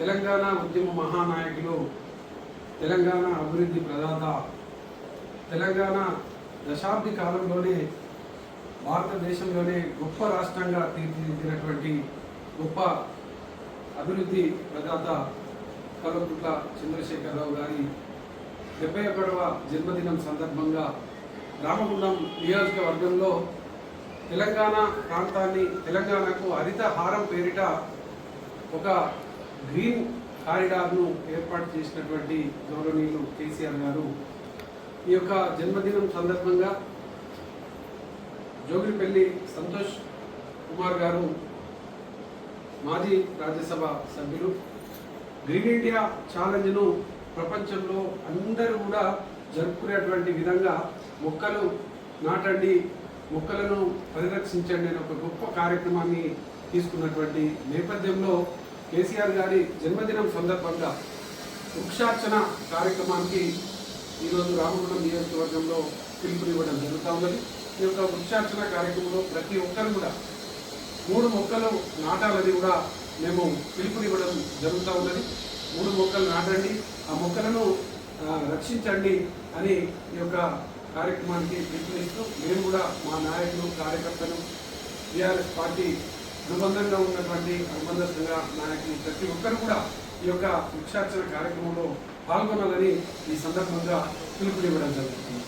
తెలంగాణ ఉద్యమ మహానాయకులు తెలంగాణ అభివృద్ధి ప్రదాత తెలంగాణ దశాబ్ది కాలంలోనే భారతదేశంలోనే గొప్ప రాష్ట్రంగా తీర్చిదిద్దినటువంటి గొప్ప అభివృద్ధి ప్రదాత కల్వకుంట్ల చంద్రశేఖరరావు గారి డెబ్బై ఒకటవ జన్మదినం సందర్భంగా రామగుండం నియోజకవర్గంలో తెలంగాణ ప్రాంతాన్ని తెలంగాణకు హరిత హారం పేరిట ఒక గ్రీన్ కారిడార్ను ఏర్పాటు చేసినటువంటి గౌరవనీయులు కేసీఆర్ గారు ఈ యొక్క జన్మదినం సందర్భంగా జోగిరిపల్లి సంతోష్ కుమార్ గారు మాజీ రాజ్యసభ సభ్యులు గ్రీన్ ఇండియా ఛాలెంజ్ను ప్రపంచంలో అందరూ కూడా జరుపుకునేటువంటి విధంగా మొక్కలు నాటండి మొక్కలను పరిరక్షించండి అనే ఒక గొప్ప కార్యక్రమాన్ని తీసుకున్నటువంటి నేపథ్యంలో కేసీఆర్ గారి జన్మదినం సందర్భంగా వృక్షార్చన కార్యక్రమానికి ఈరోజు రామగుండం నియోజకవర్గంలో పిలుపునివ్వడం జరుగుతూ ఉన్నది. ఈ యొక్క వృక్షార్చన కార్యక్రమంలో ప్రతి ఒక్కరు కూడా మూడు మొక్కలు నాటాలని కూడా మేము పిలుపునివ్వడం జరుగుతూ ఉన్నది. మూడు మొక్కలు నాటండి ఆ మొక్కలను రక్షించండి అని ఈ యొక్క కార్యక్రమానికి పిలుపునిస్తూ మేము కూడా మా నాయకులు కార్యకర్తలు టీఆర్ఎస్ పార్టీ అనుబంధంగా ఉన్నటువంటి అనుబంధ సంఘ నాయకులు ప్రతి ఒక్కరు కూడా ఈ యొక్క వృక్షార్చన కార్యక్రమంలో పాల్గొనాలని ఈ సందర్భంగా పిలుపునివ్వడం జరుగుతుంది.